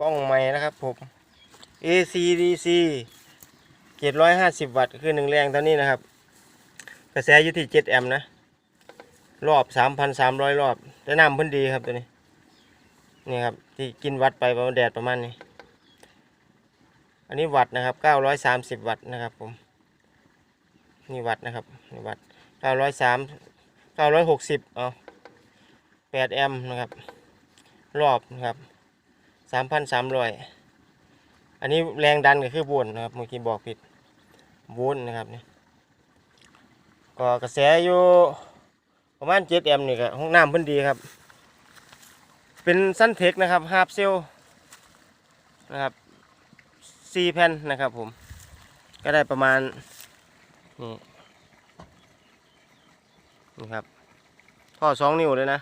กล้องใหม่นะครับผม ACDC 750 วัตต์คือหนึ่งแรงตอนนี้นะครับ กระแสอยู่ที่7แอมป์นะ รอบ 3,300 รอบแต่น้ำพิ่นดีครับตัวนี้ นี่ครับ ที่กินวัตต์ไปประมาณแดดประมาณนี้ อันนี้วัตต์นะครับ 930 วัตต์นะครับผม นี่วัตต์นะครับนี่วัตต์903 960เอา8แอมป์นะครับ รอบนะครับ 3,300อันนี้แรงดันก็คือโวลต์นะครับเมื่อกี้บอกผิดโวลต์นะครับนี่ก็กระแสอยู่ประมาณ7แอมป์นี่ก็ห้องน้ำเพิ่นดีครับ เป็นซันเทคนะครับฮาร์ปเซลนะครับ4แผ่นนะครับผม ก็ได้ประมาณ นี่นี่ครับ ท่อสองนิ้วเลยนะ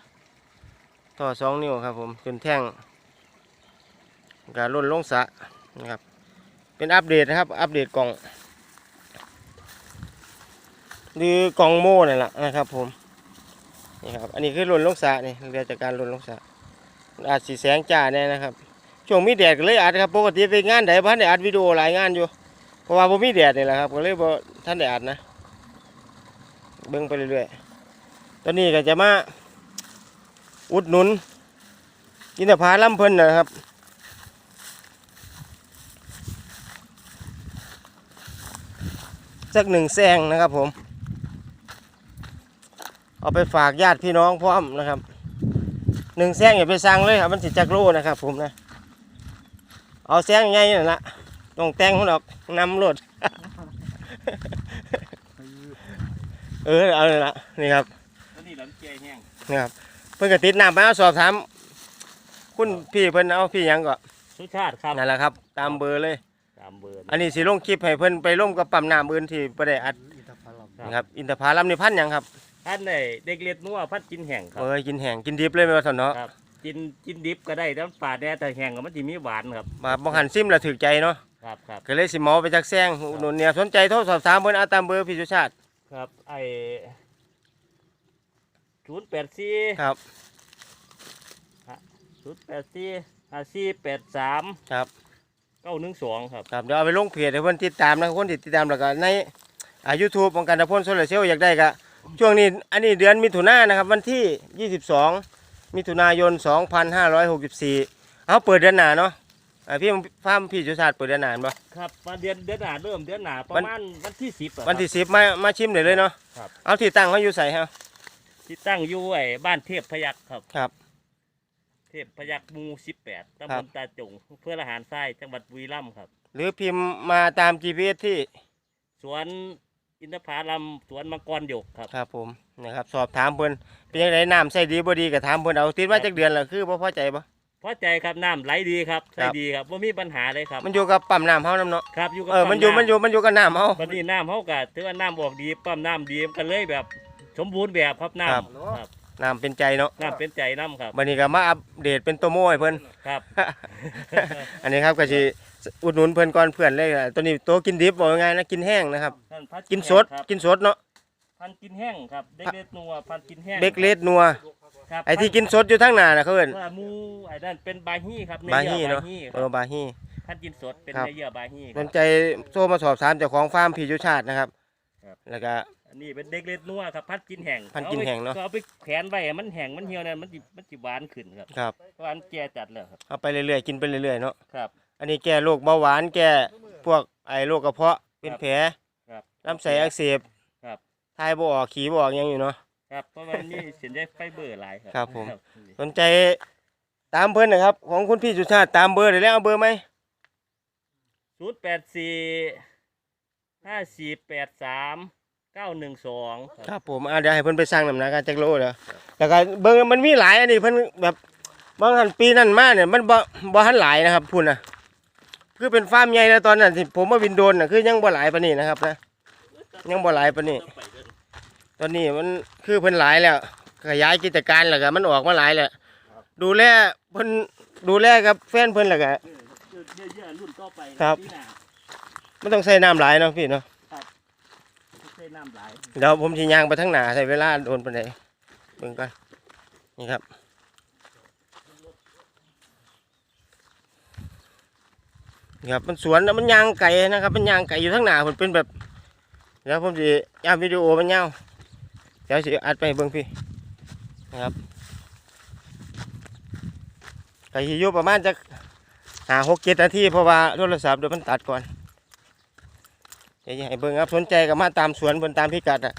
ท่อสองนิ้วครับผมเป็นแท่ง การล่นลงสะนะครับ เป็นอัปเดตนะครับ อัปเดตกล่องหรือกล่องโม่นี่แหละนะครับผมนี่ครับอันนี้คือล่นลงสะนี่เรียกจากการล่นลงสะอาจสีแสงจ้าแน่นะครับช่วงมีแดดก็เลยอัดครับปกติไปงานไหนพันได้อัดวิดีโอหลายงานอยู่เพราะว่าผมมีแดดนี่แหละครับก็เลยบ่ท่านได้อัดนะเบิ่งไปเรื่อยๆตอนนี้ก็จะมาอุดหนุนกินแต่พาล่ำเพิ่นนะครับ สักหนึ่งแซงนะครับผม เอาไปฝากญาติพี่น้องพร้อมนะครับหนึ่งแซงอย่าไปสั่งเลยครับมันสิจักโลนะครับผมนะ เอาแซงใหญ่นั่นละต้องแต่งมันออกนำรถเออเอาเลยละนี่ครับแล้วนี่ลำเจียแห้งนะครับเพิ่นก็ติดน้ำไปเอาสอบถามคุณพี่เพิ่นเอาพี่หยังก็สุชาติครับนั่นแหละครับ ตามเบอร์เลย ตามเบอร์อันนี้สิลงคลิปให้เพิ่นไปร่วมกับปั๊มน้ำอื่นที่บ่ได้อัดนะครับ อินทผลัมนี่พันธุ์หยังครับท่านได้เด็กเล็ดนัวพัดกินแห้งครับเอ้ยกินแห้งกินดิบเลยแม่นว่าซั่นเนาะครับกินกินดิบก็ได้แล้วป่าแน่แต่แห้งก็มันจะมีหวานครับมาบ่หันซิมแล้วถูกใจเนาะครับครับก็เลยสิเหมาไปจักแซงอุดหนุนเนี่ยสนใจโทรสอบถามเพิ่นเอาตามเบอร์พี่สุชาติครับไอศูนย์แปดสี่ครับศูนย์แปดสี่ห้าสี่แปดสามครับ เก้าหนึ่งสองครับ ครับเดี๋ยวเอาไปลงเพจให้เพิ่นติดตามนะคนที่ติดตามแล้วก็ในอ่า YouTube ของกันตะพลโซลาร์เซลล์อยากได้ก็ช่วงนี้อันนี้เดือนมิถุนายนนะครับ วันที่ 22 มิถุนายน 2564 เอาเปิดเดือนหน้าเนาะอ่าพี่ฟาร์มพี่จุชาติเปิดเดือนหน้าเห็นบ่ ครับมาเดือนเดือนหนาเริ่มเดือนหนาประวันมาณวันที่สิบวันที่ 10 มามาชิมได้เลยเนาะครับ เอาที่ตั้งเขาอยู่ใส่ฮะที่ตั้งอยู่ไอ้บ้านเทพพยักครับ ครับ เทพพยักหมู่สิบแปดตำครับบลตาจงเพื่ออาหารทรายจังหวัดบุรีรัมย์ครับ หรือพิมพ์มาตาม GPS ที่ สวนอินทผลัมสวนมังกรหยกครับ ครับผมนะครับ สอบถามเพิ่นเป็นจังไดน้ำใส่ดีบ่ดีก็ถามเพิ่นเอาติดมาจักเดือนแล้วคือบ่พอใจบ่พอใจครับน้ำไหลดีครับคใส่รับดีครับว่ามีปัญหาเลยครับ มันอยู่กับปั๊มน้ำเฮานำเนาะครับอยู่กับเออมันอยู่ปั๊มันอยู่มันอยู่กับน้ำเฮาวันนี้น้ำเขากะถือว่าน้ำออกดีปั๊มน้ำดีมันก็เลยแบบ สมบูรณ์แบบครับน้ครับำครับ น้ำเป็นใจเนาะน้ำเป็นใจน้ำครับ วันนี้ก็มาอัปเดตเป็นตัวโม่ให้เพิ่นครับ อันนี้ครับก็สิอุดหนุนเพิ่นก่อนเพื่อนเลยล่ะตัวนี้ตัวกินดิบบอกยังไงนะกินแห้งนะครับ ท่านพัดกินสดครับกินสดเนาะพันกินแห้งครับเด็กเล็ดนัวพันกินแห้งเด็กเล็ดนัวครับไอ้ที่กินสดอยู่ทั้งหน้าน่ะเขาเอิ้นว่าหมูไอ้นั่นเป็นบาฮีครับบาเนื้ฮีอเยื่อบาเนาะฮีคเอรัอบบาฮีพันกินสดเป็นครับ เนื้อเยื่อบาฮีคสรับ นใจโทรมาสอบถามเจ้าของฟาร์มพี่ยุชาตินะครับ ครับ แล้วก็ อันนี้เป็นเด็กเล็ดนัวครับพัดกินแห้งพันกินแห้งเนอะเอาไปแขวนไว้ให้มันแห้งมันเหี่ยวเนี่ยมันจิมันจิหวานขึ้นครับครับเพราะอันแก่จัดแล้วครับเอาไปเรื่อยๆกินไปเรื่อยๆเนาะครับ อันนี้แก้โรคเบาหวานแก้พวกไอ้โรคกระเพาะเป็นแผลครับ ลำไส้อักเสบครับ ทายบ่ออกขี้บ่ออกหยังอยู่เนาะ ครับเพราะว่านี่เส้นใยไฟเบอร์หลายครับครับผม สนใจตามเพิ่นนะครับ ของคุณพี่สุชาติตามเบอร์ได้แล้วเอาเบอร์ไหมศูนย์แปดสี่ห้าสี่แปดสาม เก้าหนึ่งสองครับผมอ่าเดี๋ยวให้เพิ่นไปสร้างน้ำหนักกันจักโลเด้อแล้วก็เบิ่งมันมีหลายอันนี้เพิ่นแบบบางหันปีนั้นมาเนี่ยมันบ่บ่ทันหลายนะครับพุ่นน่ะคือเป็นฟาร์มใหญ่แล้วตอนนั้นที่ผมมาวินโดนน่ะคือยังบ่หลายปานนี้นะครับนะยังบ่หลายปานนี้ ตอนนี้มันคือเพิ่นหลายแล้วขยายกิจการแล้วก็มันออกมาหลายแล้วดูแลเพิ่นดูแลกับแฟนเพิ่นแล้วก็เยอะๆรุ่นต่อไปครับปีหน้ามันต้องใส่น้ำหลายเนาะพี่เนาะใช้ น้ำหลายเดี๋ยวผมสิย่างไปทั้งหนาใช้เวลาโดนไปานเบิ่งก่อนนี่ครับนี่ครับมันสวนแล้วมันยางไก่นะครับ มันยางไก่อยู่ทั้งหน้ามันเป็นแบบเดี๋ยวผมจะย่าวิดีโอมันยาเดี๋ยวสิอัดไปเบิ่งพี่นะครับไก่สิอยู่ประมาณจะหาหกเจ็ดนาทีเพราะว่าโทรศัพท์เดี๋ยวมันตัดก่อน เดี๋ยวให้เบิ่งครับสนใจก็มาตามสวนบนตามพิกัดอะ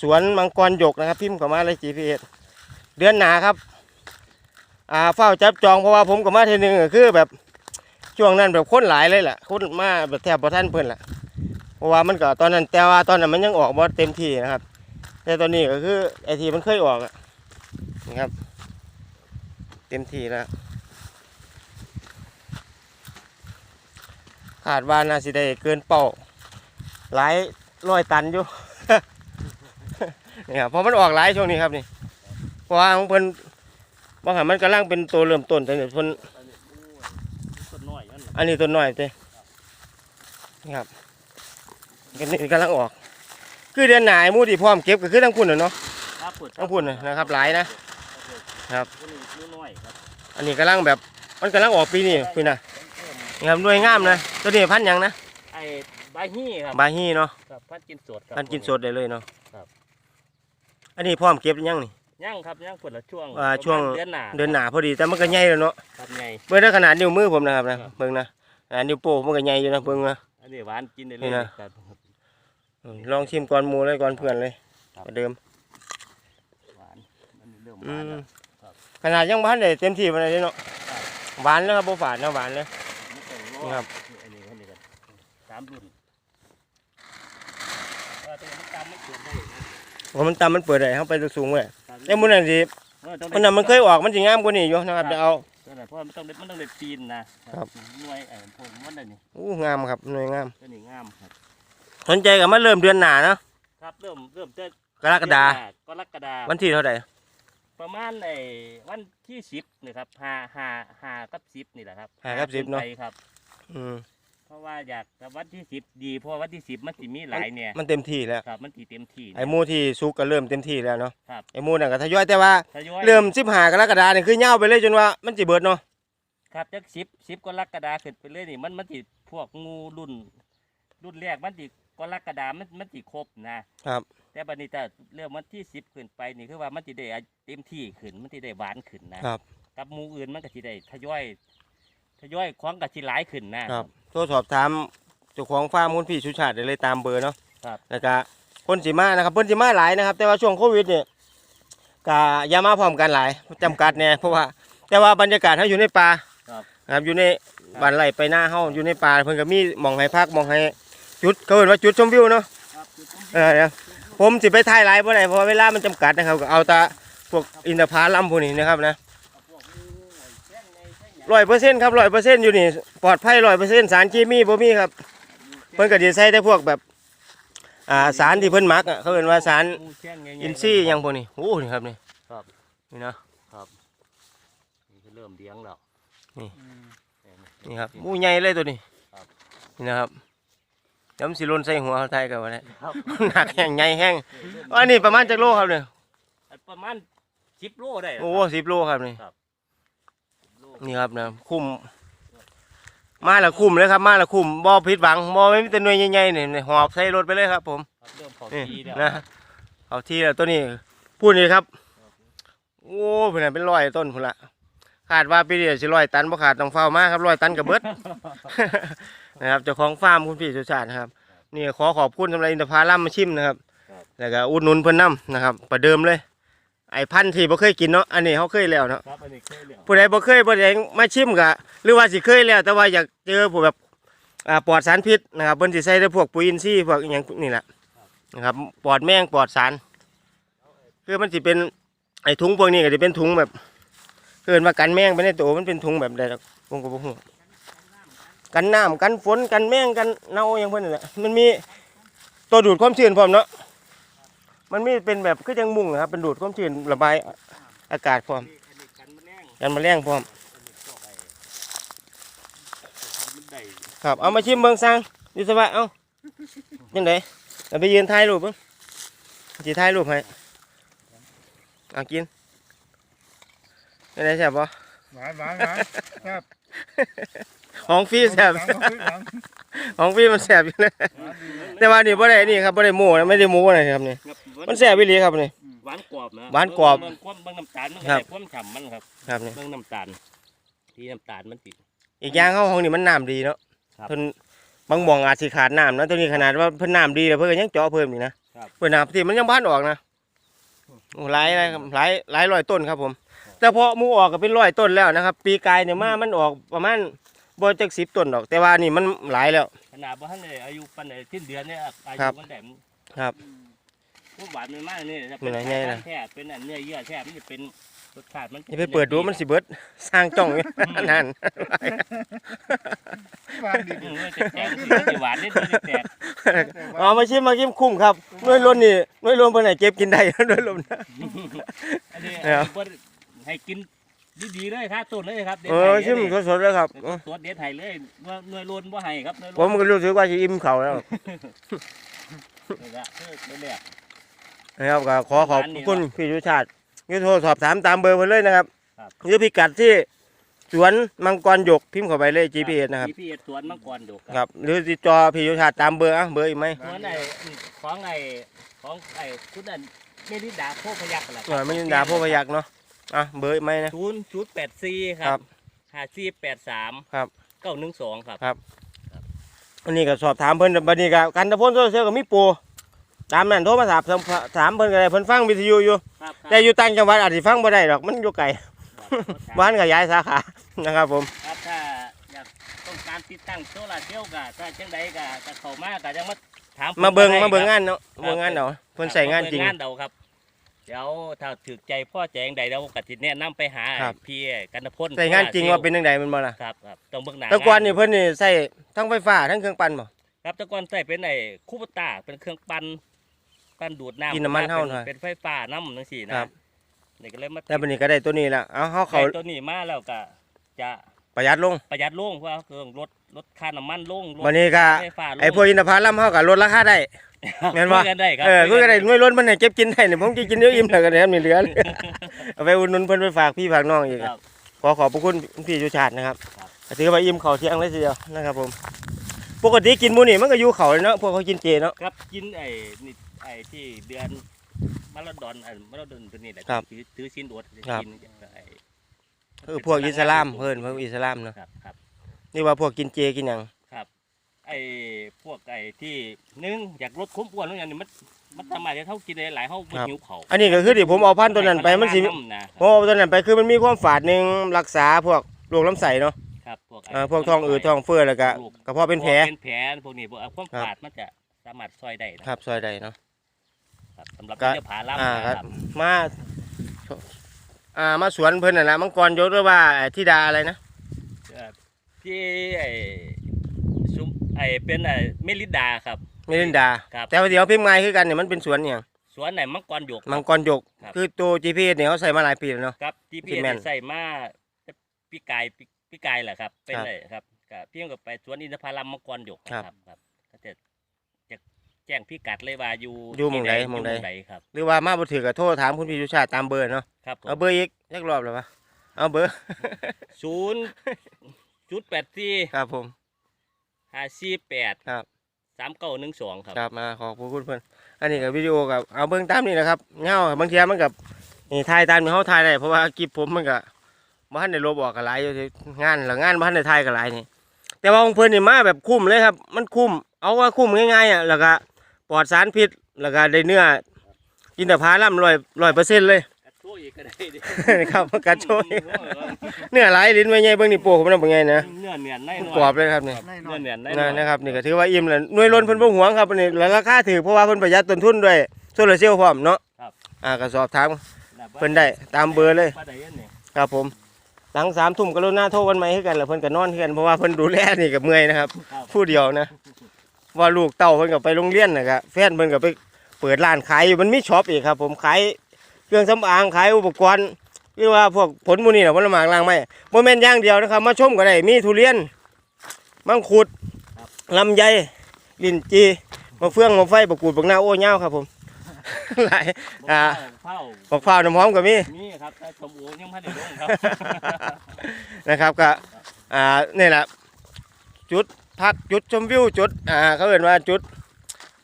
สวนมังกรหยกนะครับ พิมพ์เข้ามาเลย GPS เดือนหนาครับ อ่าเฝ้าจับจองเพราะว่าผมกับมาเทอนึงก็คือแบบช่วงนั้นแบบคนหลายเลยแหละคนมาแบบแทบบ่ท่านเพิ่อนแหละเพราะว่ามันก็ตอนนั้นแต่ว่าตอนนั้นมันยังออกบ่เต็มที่นะครับ แต่ตอนนี้ก็คือไอทีมันเคยออกอะนะครับ เต็มที่แล้วคาดว่าน่าสิได้เกินเป้า หลายร้อยตันอยู่ นี่ครับเพราะมันออกหลายช่วงนี้ครับนี่เพราะว่าของเพิ่นบางหันมันกำลังเป็นตัวเริ่มต้นแต่เนี่ยเพิ่นต้นน้อยนั่นน่ะอันนี้ตัวน้อยเต้นี่ครับกันนี่กำลังออก คือเดือนหนาไอ้หมูที่พร้อมเก็บก็คือทั้งพุ่นน่ะเนาะครับพุดทั้งพุ่นน่ะนะครับ หลายนะ ครับ ต้นนี้ต้นน้อยครับอันนี้กำลังแบบมันกำลังออกปีนี้พี่นะนี่ครับหน่วยงามนะตัวนี้พันธุ์หยังนะไอ้ ใบฮี่ครับบาฮีเนาะครับพันกินสดครับพันธุ์กินสดได้เลยเนาะครับ อันนี้พร้อมเก็บหรือยังนี่ ย่างครับย่างผลละช่วงอ่าช่วง ประมาณเดือนหนาเดือนหนาพอดีแต่มันก็ใหญ่แล้วเนาะครับไง เบิ่งได้ขนาดนิ้วมือผมนะครับนะเบิ่งนะอ่านิ้วโป้งมันก็ใหญ่อยู่นะเบิ่งนะ อันนี้หวานกินได้เลนี่ยนะ ครับ อืมลองชิมก่อนหมูเลยก่อนเพื่อนเลยครับ เหมือนเดิมหวานมันเริ่มหอืวานมแล้ว ครับขนาดยังบ้านได้เต็มที่ปานใดเนาะครับ หวานแล้วครับบ่ฝาดนะหวานเลยไม่ต้องรนี่อครับ อันนี้อันนี้กันสามรุ่น ว่าตัวมันตามไม่เกินได้นะเพราะมันต่ำมันเปิดได้เข้าไปสูงๆเว้ยครับแต่มื้อนั้นสิเออต้องมันน่ะมันเคยออกมันสิงามกว่านี้อยู่นะครับเดี๋ยวเอาตัวนั้นเพราะว่ามันต้องเด็ดมันต้องเด็ดปีนนะครับหน่วยเอ่อผมมันได้นี่อู้งามครับหน่วยงามตัวนี้งามครับสนใจก็มาเริ่มเดือนหน้าเนาะครับเริ่มเริ่มจะกรกฎากรกฎาวันที่เท่าไหร่ประมาณไอ้วันที่สิบนี่ครับห้าห้าห้ากับสิบนี่แหละครับห้ากับสิบเนาะไปครับ อืมเพ ราะว่าอยากแต่วันที่สิบดีเพราะว่าวันที่สิบมันสิมีหลายเนี่ยมันเต็มที่แล้วครับมันตีเต็มที่ ไอ้หมู่ที่สุกก็เริ่มเต็มที่แล้วเนาะครับ ไอ้หมู่นั่นก็ทยอยแต่ว่าทยอย เริ่ม15กรกฎานี่คือยาวไปเลยจนว่ามันสิเบิดเนาะครับจากสิบสิบกรกฎาขึ้นไปเลยนี่มันมันติพวกงูรุ่น รุ่นแรกมันติกรกฎามันมันติครบนะครับ แต่บัดนี้ถ้าเริ่มวันที่สิบขึ้นไปนี่คือว่ามันติได้เต็มที่ขึ้นมันติได้หวานขึ้นนะครับ กับหมูอื่นมันก็สิได้ทยอยทยอยของกับสิหลายขึ้นนะครับ โทรสอบถามเจ้าของฟาร์มคุณพี่สุชาติได้เลยตามเบอร์เนาะครับ แล้วก็คนสิมานะครับเพิ่นสิมาหลายนะครับ แต่ว่าช่วงโควิดเนี่ยก็อย่ามาพร้อมกันหลายจำกัดเนี่ยเพราะว่าแต่ว่าบรรยากาศเฮาอยู่ในป่าครับนะครับอยู่ในบ้านไร่ไปหน้าเฮาอยู่ในป่าเพิ่นก็มีหมองให้พักหมองให้จุดเขาเอิ้นว่าจุดชมวิวเนาะครับเออเดี๋ยวผมสิไปถ่ายหลายบ่ได้เพราะว่าเวลามันจำกัดนะครับก็เอาแต่พวกอินทผลัมพวกนี้นะครับนะ ร้อยเปอร์เซ็นต์ครับร้อยเปอร์เซ็นต์อยู่นี่ปลอดภัยร้อยเปอร์เซ็นต์สารเคมีบ่มีครับ เพิ่นก็สิใส่แต่พวกแบบ อ่าสารที่เพิ่นหมักอะเขาเอิ้นว่าสารงูแข้งใหญ่ๆอินทรีย์หยังพวกนี้โอ้นี่ครับนี่ครับ นี่นะนี่คือเริ่มเลี้ยงแล้วนี่อืมนี่ครับหมูใหญ่เลยตัวนี้ครับนี่นะครับเดี๋ยวมันสิหล่นใส่หัวเขาไทยกันวะเนี่ยครับหนักแห้งใหญ่แห้งอันนี้ประมาณจักโลครับเนี่ยประมาณสิบโลได้โอ้สิบโลครับนี่โล นี่ครับนะคุ้มมาและคุ้มเลยครับ มาและคุ้มบ่ผิดหวังบ่ไม่มีแต่หน่วยใหญ่ๆนี่นี่หอบใส่รถไปเลยครับ ผมครับเริ่มเผานี่ทีแล้วนะเอาที่แล้วตัวนี้พูดนี่ครับ โอ้เพิ่นนะเป็นร้อยต้นพุ่นละคาดว่าปีนี้สิร้อยตันบ่ขาดต้องเฝ้ามาครับร้อยตันกับเบิด นะครับเจ้าของฟาร์มคุณพี่สุชาตินะครับ นี่ขอขอบคุณสำหรับอินทผลัมมาชิมนะครับแล้วก็อุดหนุนเพิ่นนํนะครับ ประเดิมเลย ไอ้พันธุ์ที่บ่เคยกินเนาะอันนี้เขาเคยแล้วเนาะครับอันนี้เคยเลี้ยงผู้ใดบ่เคยบ่ได้มาชิมก็หรือว่าสิเคยแล้ว แต่ว่าอยากเจอพวกแบบอ่าปลอดสารพิษนะครับเพิ่นสิใส่แต่พวกปุ๋ยอินทรีย์พวกอหยังนี่แหละนะครับปลอดแมงปลอดสาร คือมันสิเป็นไอ้ถุงพวกนี้ก็จะเป็นถุงแบบเกินว่ากันแมงไปในตัวมันเป็นถุงแบบใดดอกผมก็บ่ฮู้กันน้ำกันฝนกันแมงกันเน่าอย่างเพิ่นนั่นแหละมันมีตัวดูดความชื้นพร้อมเนาะ มันไมีเป็นแบบคือจังมุ้งนะครับ เป็นดูดความชื้นระบายอากาศพร้อมกันมลงกันแมลงพร้อมครับเอามาชิมเบิ่งสั่งอยู่สบายเอ้ายังไงเราไปยืนถ่ายรูปเบิ่งสิถ่ายรูปให้เอากินยังไงแซ่บบ่หวานหวานหวานครับ ของฟรีแสบหลังหลังของฟรีมันแสบอยู่เลยแต่ว่านี่บ่ได้นี่ครับบ่ได้โม้นะไม่ได้โม้นะครับนี่มันแสบอีหลีครับนี่หวานกรอบนะหวานกรอบเบิ่งความเบิ่งน้ำตาลมันครัก็บได้ความฉ่ำมันครับครับนี่เบิ่งน้ำตาลที่น้ำตาลมันติดอีกอย่างเฮาห้องนี่มันน้ำดีเนาะครับเพิ่นบางหม่องอาจสิขาดน้ำนะตัวนี้ขนาดว่าเพิ่นน้ำดีแล้วเพิ่นก็ยังเจาะเพิ่มอีกนะครับเพิ่นน้ำที่มันยังพันออกนะโอ้หลายอะไรครับหลายหลายร้อยต้นครับผม แต่พอหมูออกก็เป็นร้อยต้นแล้วนะครับ ปีกายเนี่ยมามันออกประมาณ บ่จัก10ต้นดอก แต่ว่านี่มันหลายแล้ว ขนาดว่าท่านเลยอายุปันเลยสิ้นเดือนเนี่ยอาครัยุบ มันแต่ครับ พวกหวานมันมากนี่จะมันเป็นอะไรไงล่ะ แท้เป็นอันเนื้อเยื่อแท้มันจะเป็นรสชาติมันจะอย่าไปเปิดดูมันสิเบิดสร้างจ้องนั่นวางดีอืมมันจะแตกมันจะหวานนิดมันจะแตกเอามาชิมมาชิมคุ้มครับด้วยล้นนี่ด้วยล้นเพิ่นให้เก็บกินได้ด้วยล้นอันนี้ครับเพิ่นให้กิน ดีๆเลยครับต้นเลยครับด็ดเอไห้อชิมเลยสดๆเลยครับเออตัวเด็ดไห้เลยว่าหน่วยรวนบ่ให้ครับหน่วยรผวนมก็รู้สึกว่าสิอิ่มเขาวแล้วนี่ละเออตัวแรกนะครับก็ขอขอบร้านนี้คุณพี่ชุชาติยืโทรสอบถามตามเบอร์เพิ่นเลยนะครับครับ หรือพิกัดที่สวนมังกรหยกพิมพ์เข้าไปเลย GPS นะครับ พี่สวนมังกรดูคครับรับ หรือติดจอพี่ชุชาติตามเบอร์อะเบอร์อีกไหมสวนไอ้ของไอ้ของไอ้คุณอันเมริดาโพพยักษ์แหละเออไม่ยินดาผู้พยักเนาะ อะเบอร์อีกไหมนะ ศูนย์ศูนย์แปดสี่คครัรับ บห้าสี่แปดสามครับ เก้าหนึ่งสองครับ ครับอันนี้ก็สอบถามเพิ่นบัดนี้ก็กันตะพ้นโซเชียลก็มีปูตามนั้นโทรมาถามถามเพิ่นก็ได้เพิ่นฟังวิทยุอยู่ ครับแต่อยู่ต่างจังหวัดอาจสิฟังบ่ได้ดอกมันอยู่ไกลครับบ้านก็ย้ายสาขา นะครับผม ครับถ้าอยากต้องการติดตั้งโซลาร์เซลล์ก็ถ้าจังใดก็จะเข้ามาก็ยังมาถามมาเบิ่งได้มาเบิ่งครับงานเนาะเบิ่งงานเนาะเพิ่นใส่งานจริงเบิ่งานเดาครับ เดี๋ยวถ้าถือใจพ่อแจงใดเราก็สิแนะนำไปหาครับ พี่กันพลใส่งานจริงว่าเป็นจังไดแมันบ่ล่ะครับครับต้องเบิ่งหน้าแต่ก่อนนี่งาเพิ่นนี่ใส่ทั้งไฟฟ้าทั้งเครื่องปั่นบ่ ครับแต่ก่อนใส่เป็นไอ้คูปต้าเป็นเครื่องปั่นปั่นดูดน้ำกินน้ำมันเท่าป็หน่อยเป็นไฟฟ้าน้ำจังซี่นะครับนี่ก็เลยมาแต่บัดนี้ก็ได้ตัวนี้ละเอาเฮาเขาใส่ตัวนี้มาแล้วก็จะประหยัดลงประหยัดลงเพราะว่าเครื่องลด ลดค่าน้ำมันลงลดบัดนี้ก็ไฟฟ้าลง ไอ้พวกอินทผลัมเฮาก็ลดราคาได้ แม่นบ่ คุยกันได้ครับเออคุเพิ่นยก็กันได้ได้หน่วยล้นมันให้เก็บกินได้นี่ผมสิกินเดี๋ยวอิ่มแล้วก็ได้มีเหลือเอาไปอุดหนุนเพิ่นไปฝากพี่ฝากน้องอีกครับ ขอขอบพระคุณพี่ชูชาตินะครับครับ ก็ถือว่าอิ่มข้าวเที่ยงเลยทีเดียวนะครับผมปกติกินหมูนี่มันก็อยู่เขาเลยเนาะพวกเขากินเจเนาะ ครับกินไอ้นี่ไอ้ที่เดือนมะละดอนไอ้มะละดอนตัวนี้แหละครับถือถือชิ้นอดครับ กินไอ้คือพวกอิสลามเพิ่นพวกอิสลามเนาะ ครับครับ นี่ว่าพวกกินเจกินหยังไอ้พวกไอ้ที่หนึ่งอยากลดความอ้วนแล้วอย่างนี้มันมันทำอะไรเท่ากินได้หลายเท่ามันหิวเขาอันนี้ก็คือที่ผมเอาพันธุ์ตัวนั้นไปมันสิำนะผมเอาตัวนั้นไปคือมันมีความฝาดหนึงรักษาพวกโรคลำไส้เนาะครับพวกไเอ่อพวกท้องอืดท้องเฟ้อแล้วก็กระเพาะเป็นแผลเป็นแผลพวกนี้พวกความครับฝาดมันจะสามารถซอยได้นะครับซอยใดเนาะครับสำหรับก็เนื้อผาล่ำอ่านะคครัรับบมาอ่ามาสวนเพิ่นน่ะนะมังกรยศหรือว่าธิดาอะไรนะเอ่อที่ไอ้ซุ้มไอ้เป็นไอ้เมลิดาครับ มิลินดา ครับ แต่ว่าเดี๋ยวพิมพ์ง่ายคือกันเนี่ยมันเป็นสวนอย่างสวนไหนมังกรหยกครับมังกรหยก ครับ คือตัว GPS เนี่ยเขาใส่มาหลายปีแล้วเนาะ ครับที่พี่ซีเมนต์ใส่มาพี่กายพี่พี่กายแหละครับ เป็นครับเลยครับกับพี่ก็ไปสวนอินทผลัมมังกรหยกครับครับก็จะจะแจ้งพี่กัดเลยว่าอยู่อยู่หม้องใดที่หม้องใด ยู่ครับหรือว่ามาบ่ถือก็โทรถามคุณพี่ชุชาติตามเบอร์เนาะ ครับผมเอาเบอร์อีกยักรอบแล้วปะเอาเบอร์ ศูนย์ จุดแปดสี่ครับผมห้าสี่แปดครับสามเก้าหนึ่งสองครับครับมาขอบคุณเพื่อนอันนี้กับวิดีโอกับเอาเบิ่งตามนี่นะครับเงาบางทีมันกับนี่ถ่ายตามที่เขาถ่ายได้เพราะว่าคลิปผมมันก็บ้านในลบออกกันหลายอยู่ที่งานหรืองานบ้านในถ่ายกันหลายนี่แต่ว่าของเพื่อนนี่มาแบบคุ้มเลยครับ มันคุ้มเอาว่าคุ้มง่ายๆอะแล้วก็ปลอดสารพิษแล้วก็ได้เนื้อกินแต่พาล่ำร้อยร้อยเปอร์เซ็นต์เลย กระโชยอีกก็ได้ดิครับกระโชยเนื้อหลายลิ้นไว้ไงเบิ่งนี่โปกผมน่ะเป็นไงนะเนื้อเนียนแน่นอนกรอบเลยครับนี่ในหน่เนื้ออยเนียนแน่นนะอนนะครับนี่ก็ถือว่าอิ่มแล้วหน่วยล้นเพิ่นบ่หวงครับอันนี้แล้วราคาถือเพราะว่าเพิ่นประหยัดต้นทุนด้วยโซลาร์เซลล์พร้อมเนาะอ่าก็สอบถามเพิ่นได้ตามเบอร์เลยว่าได้อันนี้ครับผม หลังสามทุ่มกรุณาโทรกันใหม่คือกันแล้วเพิ่นก็นอนคือกันเพราะว่าเพิ่นดูแลนี่ก็เมื่อยนะครับ ครับผู้เดียวนะ ว่าลูกเต้าเพิ่นก็ไปโรงเรียนนะครับแฟนเพิ่นก็ไปเปิดร้านขายอยู่มันมีช็อปอีกครับ ผมขาย เครื่องสำอางขายอุปกรณ์หรือว่าพวกผลมูนี่น่ะผลไม้ล้างไม้บ่แม่นอย่างเดียวนะครับ มาชมก็ได้มีทุเรียน มังคุดลำไยลิ้นจีมะเฟืองมะไฟบะกรูดบักนาวโอ้ยาวครับผมหลายอ่าเผาบักพร้าวน้ำหอมก็มีนี่ครับแต่สมโอยังไม่ได้ลงครับนะครับก็อ่านี่แหละจุดพักจุดชมวิวจุดอ่าเขาเอ่นว่าจุด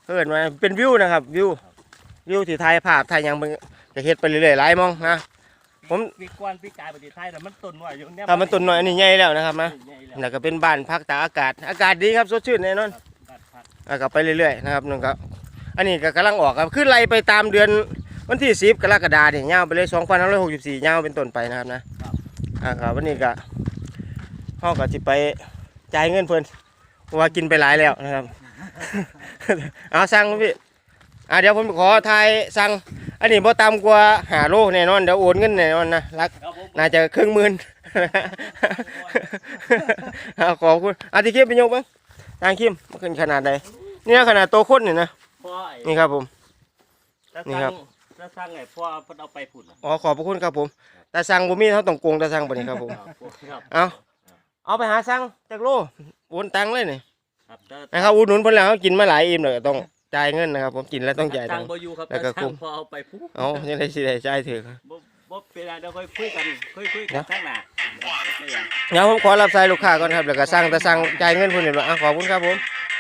เขาเอ่นว่าเป็นวิวนะครับวิววิวที่ถ่ายภาพถ่ายหยังเบิ่ง จะเฮ็ดไปเรื่อยๆหลายหมองนะ ผม ปีกวนปีกายประเทศไทยแต่มันต้นน้อยอยู่เนี่ยถ้ามันต้นน้อยอันนี้ใหญ่แล้วนะครับนะใหญ่แล้วแล้วก็เป็นบ้านพักตากอากาศ อากาศดีครับสดชื่นแน่นอนบ้านพักอะก็ไปเรื่อยๆนะครับนั่นก็อันนี้ก็กำลังออกครับขึ้นไล่ไปตามเดือนวันที่10กรกฎาคมนี่ยาวไปเลย2564ยาวเป็นต้นไปนะครับนะอ่าครับวันนี้ก็เฮาก็สิไปจ่ายเงินเพิ่นเพราะว่ากินไปหลายแล้วนะครับ เอาสั่งมาพี่อ่าเดี๋ยวผมขอทายสั่ง อันนี้บ่ต่ำกว่า5โลแน่นอนเดี๋ยวโอนเงินแน่นอนนะรักครับผมน่าจะครึ่งหมื่นเอาขอบคุณอาทิคิมเป็นยกบ้างทางคิมมันขึ้นขนาดใดเนี่ยขนาดโตคนนี่นะพ่อไอ้นี่ครับผมถ้านี่สั่ครังบถ้าสั่งไอ้พ่อเพิ่นเอาไปพุ่นน่ะอ๋อขอบพระคุณครับผมตาสั่งบ่มีเขาต้องโกงตาสั่งปนี่ครับผมครับเอาเอาไปหาสั่งจากโลโอนตังค์เลยนี่ครับแต่นะครับอุดหนุนเพิ่นแล้วเขากินมาหลายอิ่มเลยก็ต้อง จ่ายเงินนะครับ ผมกินแล้วต้องจ่ายสั่ตังงค์บ่อยู่ครับแล้วก็แต่คุ้สั่งมพอเอาไปพุ่นเอายังไงสิได้จ่ายถึงบ่บ่เป็นไรเดี๋ยวค่อยคุยกันคุยคุยกันข้างหน้าไม่อย่างเดี๋ยวผมขอรับสายลูกค้าก่อนครับแล้วก็สั่งแต่สั่งจ่ายเงินเพิ่นนี่ล่ะอะขอบคุณครับผมค